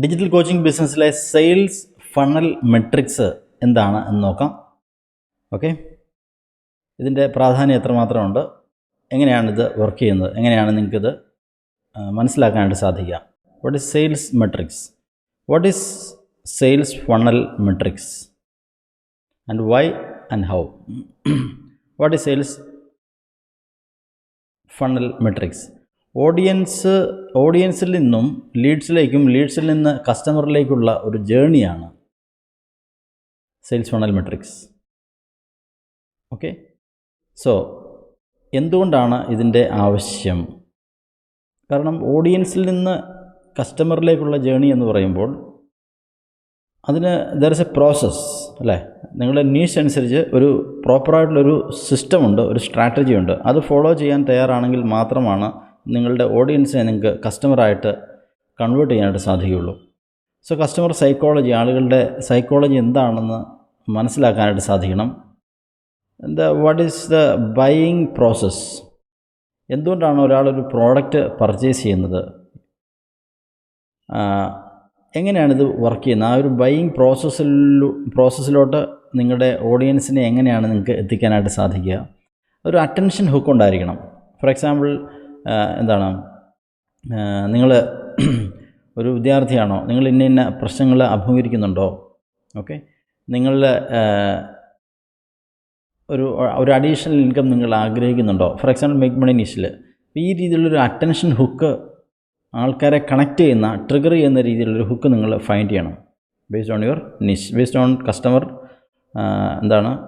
Digital coaching ബിസിനസ്സിലെ sales funnel metrics എന്താണ് എന്ന് നോക്കാം. ഓക്കെ ഇതിന്റെ പ്രാധാന്യം എത്രമാത്രമുണ്ട് എങ്ങനെയാണിത് വർക്ക് ചെയ്യുന്നത്? എങ്ങനെയാണ് നിങ്ങൾക്കിത് മനസ്സിലാക്കാനായിട്ട് സാധിക്കുക. What is sales metrics what is sales funnel metrics and why and how what is sales funnel metrics audience ഓഡിയൻസിൽ നിന്നും ലീഡ്സിലേക്കും ലീഡ്സിൽ നിന്ന് കസ്റ്റമറിലേക്കുള്ള ഒരു ജേണിയാണ് sales funnel metrics. Okay? So എന്തുകൊണ്ടാണ് ഇതിന്റെ ആവശ്യം? കാരണം ഓഡിയൻസിൽ നിന്ന് കസ്റ്റമറിലേക്കുള്ള ജേണി എന്ന് പറയുമ്പോൾ അതിന് ദർ ഇസ് എ പ്രോസസ്സ് അല്ലേ? നിങ്ങളുടെ നീഷ് അനുസരിച്ച് ഒരു പ്രോപ്പറായിട്ടുള്ളൊരു സിസ്റ്റമുണ്ട് ഒരു സ്ട്രാറ്റജി ഉണ്ട്. അത് ഫോളോ ചെയ്യാൻ തയ്യാറാണെങ്കിൽ മാത്രമാണ് നിങ്ങളുടെ ഓഡിയൻസിനെ നിങ്ങൾക്ക് കസ്റ്റമറായിട്ട് കൺവേർട്ട് ചെയ്യാനായിട്ട് സാധിക്കുകയുള്ളൂ. സോ കസ്റ്റമർ സൈക്കോളജി ആളുകളുടെ സൈക്കോളജി എന്താണെന്ന് മനസ്സിലാക്കാനായിട്ട് സാധിക്കണം. എന്താ what is the buying process എന്തുകൊണ്ടാണ് ഒരാളൊരു പ്രോഡക്റ്റ് പർച്ചേസ് ചെയ്യുന്നത്? എങ്ങനെയാണിത് വർക്ക് ചെയ്യുന്നത്? ആ ഒരു ബൈയിങ് പ്രോസസ്സിലു പ്രോസസ്സിലോട്ട് നിങ്ങളുടെ ഓഡിയൻസിനെ എങ്ങനെയാണ് നിങ്ങൾക്ക് എത്തിക്കാനായിട്ട് സാധിക്കുക? ഒരു അറ്റൻഷൻ ഹുക്ക് ഉണ്ടായിരിക്കണം. ഫോർ എക്സാമ്പിൾ എന്താണ്? നിങ്ങൾ ഒരു വിദ്യാർത്ഥിയാണോ? നിങ്ങൾ ഇന്ന ഇന്ന പ്രശ്നങ്ങൾ അഭിമുഖീകരിക്കുന്നുണ്ടോ? ഓക്കെ. നിങ്ങളുടെ ഒരു ഒരു അഡീഷണൽ ഇൻകം നിങ്ങൾ ആഗ്രഹിക്കുന്നുണ്ടോ? ഫോർ എക്സാമ്പിൾ മേക്ക് മണി നിഷിൽ ഈ രീതിയിലുള്ളൊരു അറ്റൻഷൻ ഹുക്ക് ആൾക്കാരെ കണക്ട് ചെയ്യുന്ന ട്രിഗർ ചെയ്യുന്ന രീതിയിലുള്ളൊരു ഹുക്ക് നിങ്ങൾ ഫൈൻഡ് ചെയ്യണം. Based on your niche based on customer എന്താണ്?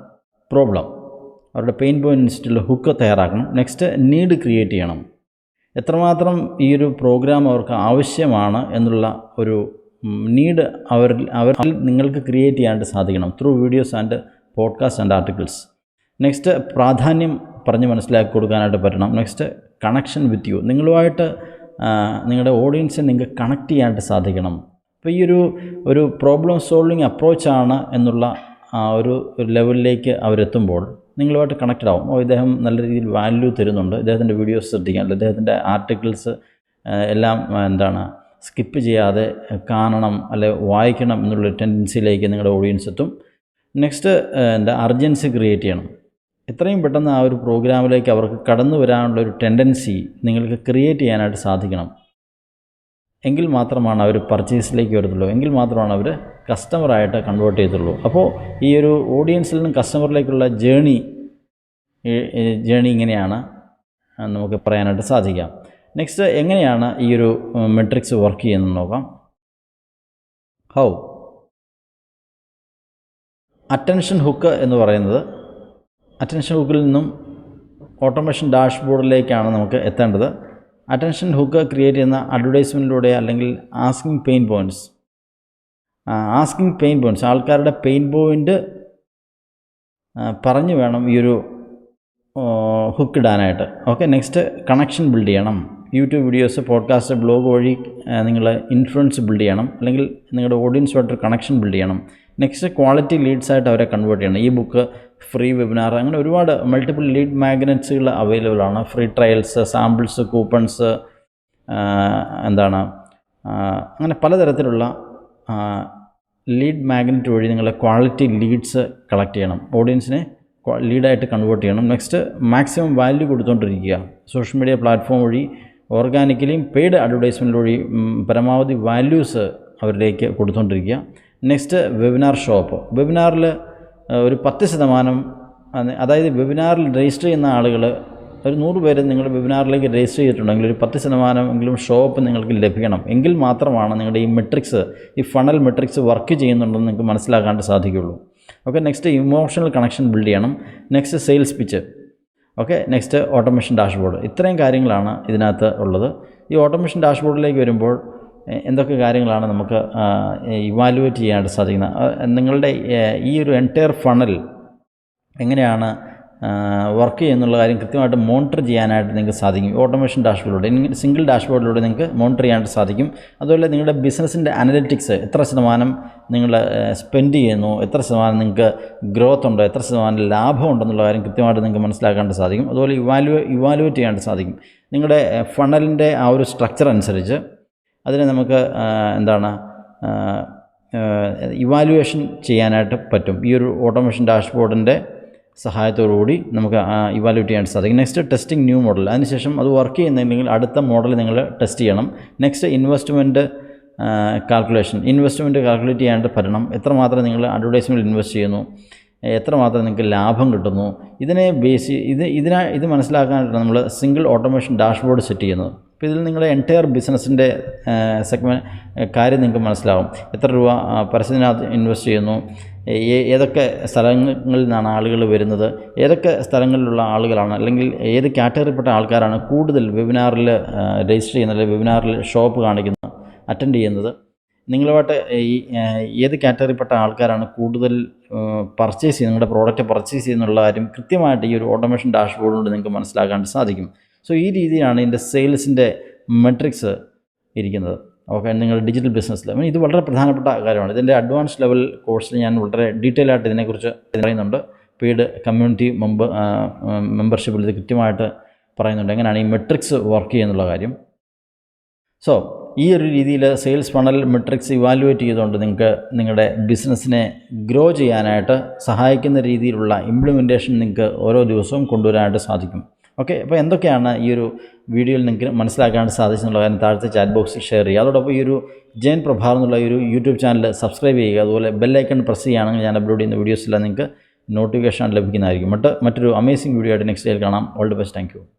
പ്രോബ്ലം അവരുടെ പെയിൻ പോയിന്റ് അനുസരിച്ചുള്ള ഹുക്ക് തയ്യാറാക്കണം. നെക്സ്റ്റ് നീഡ് ക്രിയേറ്റ് ചെയ്യണം. എത്രമാത്രം ഈ ഒരു പ്രോഗ്രാം അവർക്ക് ആവശ്യമാണ് എന്നുള്ള ഒരു നീഡ് അവരിൽ അവർ നിങ്ങൾക്ക് ക്രിയേറ്റ് ചെയ്യാനായിട്ട് സാധിക്കണം through videos and podcast and articles next പ്രാധാന്യം പറഞ്ഞ് മനസ്സിലാക്കി കൊടുക്കാനായിട്ട് പറ്റണം. നെക്സ്റ്റ് കണക്ഷൻ വിത്ത് യു നിങ്ങളുമായിട്ട് നിങ്ങളുടെ ഓഡിയൻസിനെ നിങ്ങൾക്ക് കണക്ട് ചെയ്യാനായിട്ട് സാധിക്കണം. അപ്പോൾ ഈ ഒരു ഒരു പ്രോബ്ലം സോൾവിങ് അപ്രോച്ചാണ് എന്നുള്ള ആ ഒരു ലെവലിലേക്ക് അവരെത്തുമ്പോൾ നിങ്ങളുമായിട്ട് കണക്റ്റഡ് ആവും. ഇദ്ദേഹം നല്ല രീതിയിൽ വാല്യൂ തരുന്നുണ്ട്. ഇദ്ദേഹത്തിന്റെ വീഡിയോസ് ശ്രദ്ധിക്കാൻ. ഇദ്ദേഹത്തിന്റെ ആർട്ടിക്കിൾസ് എല്ലാം എന്താണ് സ്കിപ്പ് ചെയ്യാതെ കാണണം അല്ലെ വായിക്കണം എന്നുള്ള ടെൻഡൻസിയിലേക്ക് നിങ്ങളുടെ ഓഡിയൻസ് എത്തും. നെക്സ്റ്റ് എന്താ അർജൻസി ക്രിയേറ്റ് ചെയ്യണം. എത്രയും പെട്ടെന്ന് ആ ഒരു പ്രോഗ്രാമിലേക്ക് അവർക്ക് കടന്നു വരാനുള്ള ഒരു ടെൻഡൻസി നിങ്ങൾക്ക് ക്രിയേറ്റ് ചെയ്യാനായിട്ട് സാധിക്കണം. എങ്കിൽ മാത്രമാണ് അവർ പർച്ചേസിലേക്ക് വരത്തുള്ളൂ. എങ്കിൽ മാത്രമാണ് അവർ കസ്റ്റമറായിട്ട് കൺവേർട്ട് ചെയ്തുള്ളൂ. അപ്പോൾ ഈ ഒരു ഓഡിയൻസിൽ നിന്നും കസ്റ്റമറിലേക്കുള്ള ജേണി ജേണി ഇങ്ങനെയാണ് നമുക്ക് പറയാനായിട്ട് സാധിക്കാം. നെക്സ്റ്റ് എങ്ങനെയാണ് ഈ ഒരു മെട്രിക്സ് വർക്ക് ചെയ്യുന്നത് നോക്കാം. ഹൗ അറ്റൻഷൻ ഹുക്ക് എന്ന് പറയുന്നത് അറ്റൻഷൻ ഹുക്കിൽ നിന്നും ഓട്ടോമേഷൻ ഡാഷ്ബോർഡിലേക്കാണ് നമുക്ക് എത്തേണ്ടത്. അറ്റൻഷൻ ഹുക്ക് ക്രിയേറ്റ് ചെയ്യുന്ന അഡ്വർടൈസ്മെന്റിലൂടെ അല്ലെങ്കിൽ asking pain points asking pain points ആൾക്കാരുടെ പെയിൻ പോയിന്റ് പറഞ്ഞു വേണം ഈ ഒരു ഹുക്ക് ഇടാനായിട്ട്. ഓക്കെ നെക്സ്റ്റ് കണക്ഷൻ ബിൽഡ് ചെയ്യണം. യൂട്യൂബ് വീഡിയോസ് പോഡ്കാസ്റ്റ് ബ്ലോഗ് വഴി നിങ്ങൾ ഇൻഫ്ലുവൻസ് ബിൽഡ് ചെയ്യണം. അല്ലെങ്കിൽ നിങ്ങളുടെ ഓഡിയൻസുമായിട്ട് കണക്ഷൻ ബിൽഡ് ചെയ്യണം. നെക്സ്റ്റ് ക്വാളിറ്റി ലീഡ്സ് ആയിട്ട് അവരെ കൺവേർട്ട് ചെയ്യണം. ഈ ബുക്ക് ഫ്രീ വെബിനാർ അങ്ങനെ ഒരുപാട് മൾട്ടിപ്പിൾ ലീഡ് മാഗ്നറ്റ്സുകൾ അവൈലബിൾ ആണ്. ഫ്രീ ട്രയൽസ് സാമ്പിൾസ് കൂപ്പൺസ് എന്താണ് അങ്ങനെ പലതരത്തിലുള്ള ലീഡ് മാഗ്നറ്റ് വഴി നിങ്ങളുടെ ക്വാളിറ്റി ലീഡ്സ് കളക്ട് ചെയ്യണം. ഓഡിയൻസിനെ ലീഡായിട്ട് കൺവേർട്ട് ചെയ്യണം. നെക്സ്റ്റ് മാക്സിമം വാല്യൂ കൊടുത്തുകൊണ്ടിരിക്കുക സോഷ്യൽ മീഡിയ പ്ലാറ്റ്ഫോം വഴി ഓർഗാനിക്കലിയും പെയ്ഡ് അഡ്വർടൈസ്മെന്റ് വഴി പരമാവധി വാല്യൂസ് അവരിലേക്ക് കൊടുത്തുകൊണ്ടിരിക്കുക നെക്സ്റ്റ് വെബിനാർ ഷോപ്പ് വെബിനാറിൽ ഒരു പത്ത് ശതമാനം അത്- അതായത് വെബിനാറിൽ രജിസ്റ്റർ ചെയ്യുന്ന ആളുകൾ ഒരു നൂറ് പേര് നിങ്ങളുടെ വെബിനാറിലേക്ക് രജിസ്റ്റർ ചെയ്തിട്ടുണ്ടെങ്കിൽ ഒരു പത്ത് ശതമാനമെങ്കിലും ഷോപ്പ് നിങ്ങൾക്ക് ലഭിക്കണം. എങ്കിൽ മാത്രമാണ് നിങ്ങളുടെ ഈ മെട്രിക്സ് ഈ ഫണൽ മെട്രിക്സ് വർക്ക് ചെയ്യുന്നുണ്ടെന്ന് നിങ്ങൾക്ക് മനസ്സിലാക്കാണ്ട് സാധിക്കുകയുള്ളൂ. Okay next emotional connection build ചെയ്യണം. Next sales pitch. Okay next automation dashboard. ഇത്രയും കാര്യങ്ങളാണ് ഇതിനകത്ത് ഉള്ളത്. ഈ ഓട്ടോമേഷൻ ഡാഷ്ബോർഡിലേക്ക് വരുമ്പോൾ എന്തൊക്കെ കാര്യങ്ങളാണ് നമുക്ക് ഇവാലുവേറ്റ് ചെയ്യാനായിട്ട് സാധിക്കുന്നത്? നിങ്ങളുടെ ഈ ഒരു എന്റയർ ഫണൽ എങ്ങനെയാണ് വർക്ക് ചെയ്യുന്നുള്ള കാര്യം കൃത്യമായിട്ട് മോണിറ്റർ ചെയ്യാനായിട്ട് നിങ്ങൾക്ക് സാധിക്കും. ഓട്ടോമേഷൻ ഡാഷ്ബോർഡിലൂടെ സിംഗിൾ ഡാഷ്ബോർഡിലൂടെ നിങ്ങൾക്ക് മോണിറ്റർ ചെയ്യാനായിട്ട് സാധിക്കും. അതുപോലെ നിങ്ങളുടെ ബിസിനസ്സിന്റെ അനലറ്റിക്സ് എത്ര ശതമാനം നിങ്ങൾ സ്പെൻഡ് ചെയ്യുന്നു എത്ര ശതമാനം നിങ്ങൾക്ക് ഗ്രോത്ത് ഉണ്ടോ എത്ര ശതമാനം ലാഭം ഉണ്ടെന്നുള്ള കാര്യം കൃത്യമായിട്ട് നിങ്ങൾക്ക് മനസ്സിലാക്കാനായിട്ട് സാധിക്കും. അതുപോലെ ഇവാലുവേ ഇവാലുവേറ്റ് ചെയ്യാനായിട്ട് സാധിക്കും. നിങ്ങളുടെ ഫണലിന്റെ ആ ഒരു സ്ട്രക്ചർ അനുസരിച്ച് അതിനെ നമുക്ക് എന്താണ് ഇവാലുവേഷൻ ചെയ്യാനായിട്ട് പറ്റും. ഈ ഒരു ഓട്ടോമേഷൻ ഡാഷ്ബോർഡിന്റെ സഹായത്തോടുകൂടി നമുക്ക് ഇവാലുവേറ്റ് ചെയ്യാൻ സാധിക്കും. നെക്സ്റ്റ് ടെസ്റ്റിംഗ് ന്യൂ മോഡൽ അതിനുശേഷം അത് വർക്ക് ചെയ്യുന്നുണ്ടെങ്കിൽ അടുത്ത മോഡൽ നിങ്ങൾ ടെസ്റ്റ് ചെയ്യണം. Next investment calculation investment calculate ചെയ്യാനായിട്ട് പറ്റണം എത്രമാത്രം നിങ്ങൾ അഡ്വർടൈസ്മെന്റ് ഇൻവെസ്റ്റ് ചെയ്യുന്നു? എത്രമാത്രം നിങ്ങൾക്ക് ലാഭം കിട്ടുന്നു? ഇതിനെ ബേസ് ഇത് ഇതിനാ ഇത് മനസ്സിലാക്കാനായിട്ടാണ് നമ്മൾ സിംഗിൾ ഓട്ടോമേഷൻ ഡാഷ്ബോർഡ് സെറ്റ് ചെയ്യുന്നത്. അപ്പോൾ ഇതിൽ നിങ്ങളുടെ എന്റയർ ബിസിനസ്സിന്റെ സെഗ്മെന്റ് കാര്യം നിങ്ങൾക്ക് മനസ്സിലാവും. എത്ര രൂപ പരസ്യത്തിനകത്ത് ഇൻവെസ്റ്റ് ചെയ്യുന്നു ഏതൊക്കെ സ്ഥലങ്ങളിൽ നിന്നാണ് ആളുകൾ വരുന്നത് ഏതൊക്കെ സ്ഥലങ്ങളിലുള്ള ആളുകളാണ് അല്ലെങ്കിൽ ഏത് കാറ്റഗറിപ്പെട്ട ആൾക്കാരാണ് കൂടുതൽ വെബിനാറിൽ രജിസ്റ്റർ ചെയ്യുന്നത് അല്ലെങ്കിൽ വെബിനാറിൽ ഷോപ്പ് കാണിക്കുന്നത് അറ്റൻഡ് ചെയ്യുന്നത്. നിങ്ങളുമായിട്ട് ഈ ഏത് കാറ്റഗറിപ്പെട്ട ആൾക്കാരാണ് കൂടുതൽ പർച്ചേസ് ചെയ്യുന്നത് നിങ്ങളുടെ പ്രോഡക്റ്റ് പർച്ചേസ് ചെയ്യുന്നുള്ള കാര്യം കൃത്യമായിട്ട് ഈ ഒരു ഓട്ടോമേഷൻ ഡാഷ്ബോർഡ് കൊണ്ട് നിങ്ങൾക്ക് മനസ്സിലാക്കാൻ സാധിക്കും. സോ ഈ രീതിയിലാണ് ഇതിന്റെ സെയിൽസിന്റെ മെട്രിക്സ് ഇരിക്കുന്നത്. ഓക്കെ നിങ്ങളുടെ ഡിജിറ്റൽ ബിസിനസ്സിൽ ലെവൽ ഇത് വളരെ പ്രധാനപ്പെട്ട കാര്യമാണ്. ഇതിന്റെ അഡ്വാൻസ് ലെവൽ കോഴ്സിൽ ഞാൻ വളരെ ഡീറ്റെയിൽ ആയിട്ട് ഇതിനെക്കുറിച്ച് പറയുന്നുണ്ട്. പെയ്ഡ് കമ്മ്യൂണിറ്റി മെമ്പർ മെമ്പർഷിപ്പിൽ ഇത് കൃത്യമായിട്ട് പറയുന്നുണ്ട്. എങ്ങനെയാണ് ഈ മെട്രിക്സ് വർക്ക് ചെയ്യുന്നുള്ള കാര്യം. സോ ഈ ഒരു രീതിയിൽ സെയിൽസ് ഫണൽ മെട്രിക്സ് ഇവാലുവേറ്റ് ചെയ്തുകൊണ്ട് നിങ്ങൾക്ക് നിങ്ങളുടെ ബിസിനസ്സിനെ ഗ്രോ ചെയ്യാനായിട്ട് സഹായിക്കുന്ന രീതിയിലുള്ള ഇംപ്ലിമെന്റേഷൻ നിങ്ങൾക്ക് ഓരോ ദിവസവും കൊണ്ടുവരാനായിട്ട് സാധിക്കും. ഓക്കെ അപ്പോൾ എന്തൊക്കെയാണ് ഈ ഒരു വീഡിയോയിൽ നിങ്ങൾക്ക് മനസ്സിലാക്കാനായിട്ട് സാധിച്ചെന്നുള്ള കാര്യം താഴത്തെ ചാറ്റ് ബോക്സിൽ ഷെയർ ചെയ്യുക. അതോടൊപ്പം ഈ ഒരു ജയൻ പ്രഭാർ എന്നുള്ള ഈ ഒരു യൂട്യൂബ് ചാനൽ സബ്സ്ക്രൈബ് ചെയ്യുക. അതുപോലെ ബെല്ലൈക്കൺ പ്രസ് ചെയ്യുകയാണെങ്കിൽ ഞാൻ അപ്ലോഡ് ചെയ്യുന്ന വീഡിയോസിലാണ് നിങ്ങൾക്ക് നോട്ടിഫിക്കേഷൻ ലഭിക്കുന്നതായിരിക്കും. മറ്റ് മറ്റൊരു അമേസിംഗ് വീഡിയോ ആയിട്ട് നെക്സ്റ്റ് ഡേയിൽ കാണാം. All the best thank